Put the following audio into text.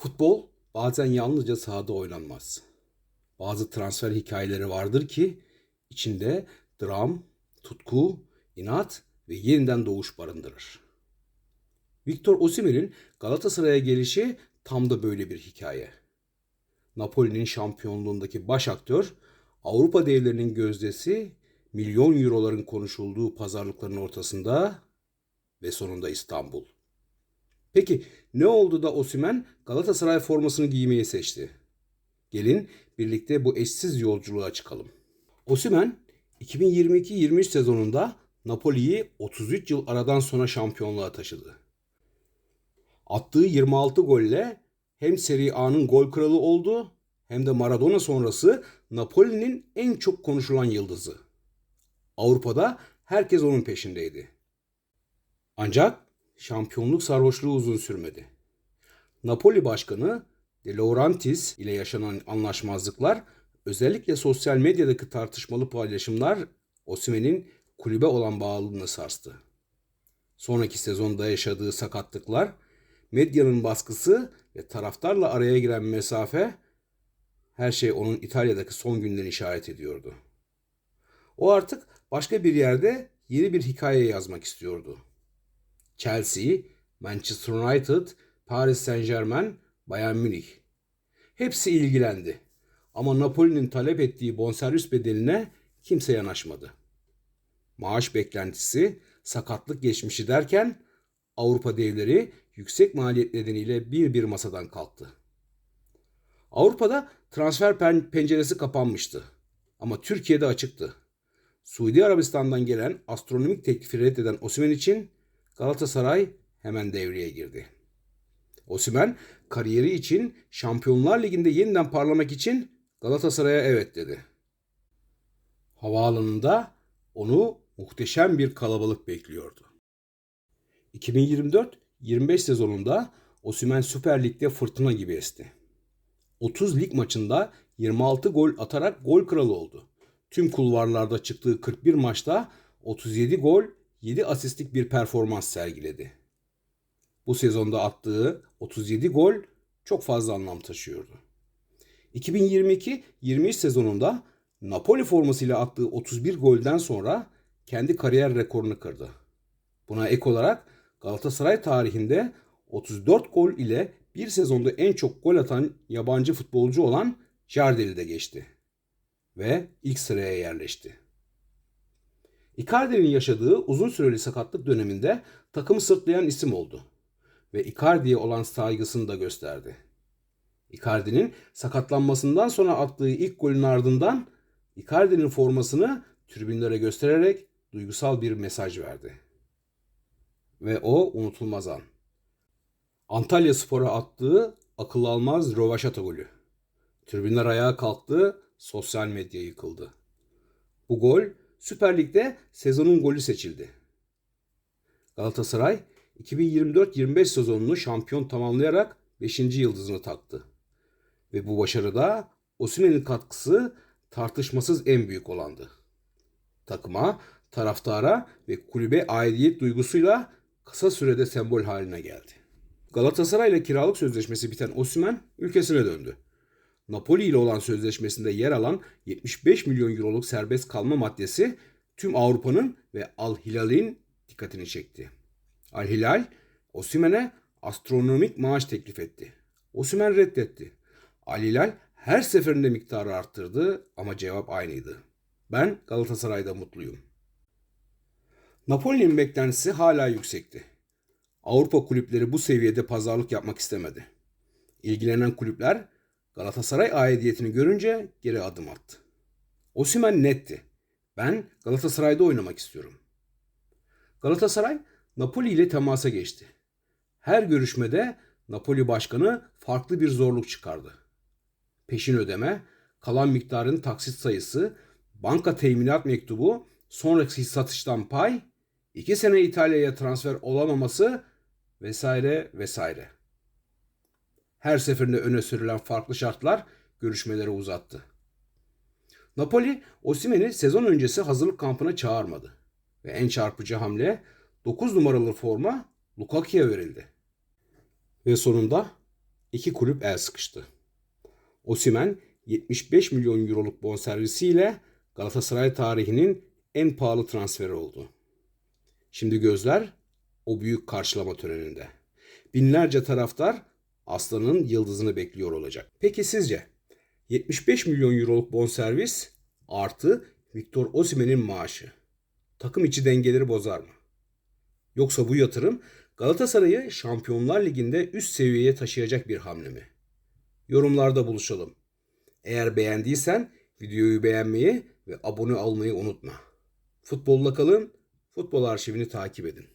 Futbol bazen yalnızca sahada oynanmaz. Bazı transfer hikayeleri vardır ki içinde dram, tutku, inat ve yeniden doğuş barındırır. Victor Osimhen'in Galatasaray'a gelişi tam da böyle bir hikaye. Napoli'nin şampiyonluğundaki baş aktör, Avrupa devlerinin gözdesi, milyon euroların konuşulduğu pazarlıkların ortasında ve sonunda İstanbul. Peki ne oldu da Osimhen Galatasaray formasını giymeyi seçti? Gelin birlikte bu eşsiz yolculuğa çıkalım. Osimhen 2022-23 sezonunda Napoli'yi 33 yıl aradan sonra şampiyonluğa taşıdı. Attığı 26 golle hem Serie A'nın gol kralı oldu hem de Maradona sonrası Napoli'nin en çok konuşulan yıldızı. Avrupa'da herkes onun peşindeydi. Ancak şampiyonluk sarhoşluğu uzun sürmedi. Napoli başkanı De Laurentiis ile yaşanan anlaşmazlıklar, özellikle sosyal medyadaki tartışmalı paylaşımlar Osimhen'in kulübe olan bağlılığını sarstı. Sonraki sezonda yaşadığı sakatlıklar, medyanın baskısı ve taraftarla araya giren mesafe her şey onun İtalya'daki son günden işaret ediyordu. O artık başka bir yerde yeni bir hikaye yazmak istiyordu. Chelsea, Manchester United, Paris Saint-Germain, Bayern Münih. Hepsi ilgilendi. Ama Napoli'nin talep ettiği bonservis bedeline kimse yanaşmadı. Maaş beklentisi, sakatlık geçmişi derken Avrupa devleri yüksek maliyet nedeniyle bir bir masadan kalktı. Avrupa'da transfer pen- penceresi kapanmıştı. Ama Türkiye'de açıktı. Suudi Arabistan'dan gelen astronomik teklifi reddeden Osimhen için Galatasaray hemen devreye girdi. Osimhen kariyeri için Şampiyonlar Ligi'nde yeniden parlamak için Galatasaray'a evet dedi. Havaalanında onu muhteşem bir kalabalık bekliyordu. 2024-25 sezonunda Osimhen Süper Lig'de fırtına gibi esti. 30 lig maçında 26 gol atarak gol kralı oldu. Tüm kulvarlarda çıktığı 41 maçta 37 gol, 7 asistlik bir performans sergiledi. Bu sezonda attığı 37 gol çok fazla anlam taşıyordu. 2022-23 sezonunda Napoli formasıyla attığı 31 golden sonra kendi kariyer rekorunu kırdı. Buna ek olarak Galatasaray tarihinde 34 gol ile bir sezonda en çok gol atan yabancı futbolcu olan Jardel'i de geçti ve ilk sıraya yerleşti. Icardi'nin yaşadığı uzun süreli sakatlık döneminde takımı sırtlayan isim oldu ve Icardi'ye olan saygısını da gösterdi. Icardi'nin sakatlanmasından sonra attığı ilk golün ardından Icardi'nin formasını tribünlere göstererek duygusal bir mesaj verdi. Ve o unutulmaz an. Antalya Spor'a attığı akıl almaz rövaşata golü. Tribünler ayağa kalktı, sosyal medya yıkıldı. Bu gol Süper Lig'de sezonun golü seçildi. Galatasaray 2024-25 sezonunu şampiyon tamamlayarak 5. yıldızını taktı. Ve bu başarıda Osimhen'in katkısı tartışmasız en büyük olandı. Takıma, taraftara ve kulübe aidiyet duygusuyla kısa sürede sembol haline geldi. Galatasaray ile kiralık sözleşmesi biten Osimhen ülkesine döndü. Napoli ile olan sözleşmesinde yer alan 75 milyon euroluk serbest kalma maddesi tüm Avrupa'nın ve Al Hilal'in dikkatini çekti. Al Hilal, Osimhen'e astronomik maaş teklif etti. Osimhen reddetti. Al Hilal her seferinde miktarı arttırdı ama cevap aynıydı. Ben Galatasaray'da mutluyum. Napoli'nin beklentisi hala yüksekti. Avrupa kulüpleri bu seviyede pazarlık yapmak istemedi. İlgilenen kulüpler Galatasaray aidiyetini görünce geri adım attı. Osimhen netti. Ben Galatasaray'da oynamak istiyorum. Galatasaray Napoli ile temasa geçti. Her görüşmede Napoli başkanı farklı bir zorluk çıkardı. Peşin ödeme, kalan miktarın taksit sayısı, banka teminat mektubu, sonraki satıştan pay, iki sene İtalya'ya transfer olamaması vesaire vesaire. Her seferinde öne sürülen farklı şartlar görüşmeleri uzattı. Napoli Osimhen'i sezon öncesi hazırlık kampına çağırmadı ve en çarpıcı hamle 9 numaralı forma Lukaku'ya verildi. Ve sonunda iki kulüp el sıkıştı. Osimen 75 milyon euroluk bonservisiyle Galatasaray tarihinin en pahalı transferi oldu. Şimdi gözler o büyük karşılama töreninde. Binlerce taraftar Aslan'ın yıldızını bekliyor olacak. Peki sizce 75 milyon euroluk bonservis artı Victor Osimhen'in maaşı takım içi dengeleri bozar mı? Yoksa bu yatırım Galatasaray'ı Şampiyonlar Ligi'nde üst seviyeye taşıyacak bir hamle mi? Yorumlarda buluşalım. Eğer beğendiysen videoyu beğenmeyi ve abone olmayı unutma. Futbolla kalın, futbol arşivini takip edin.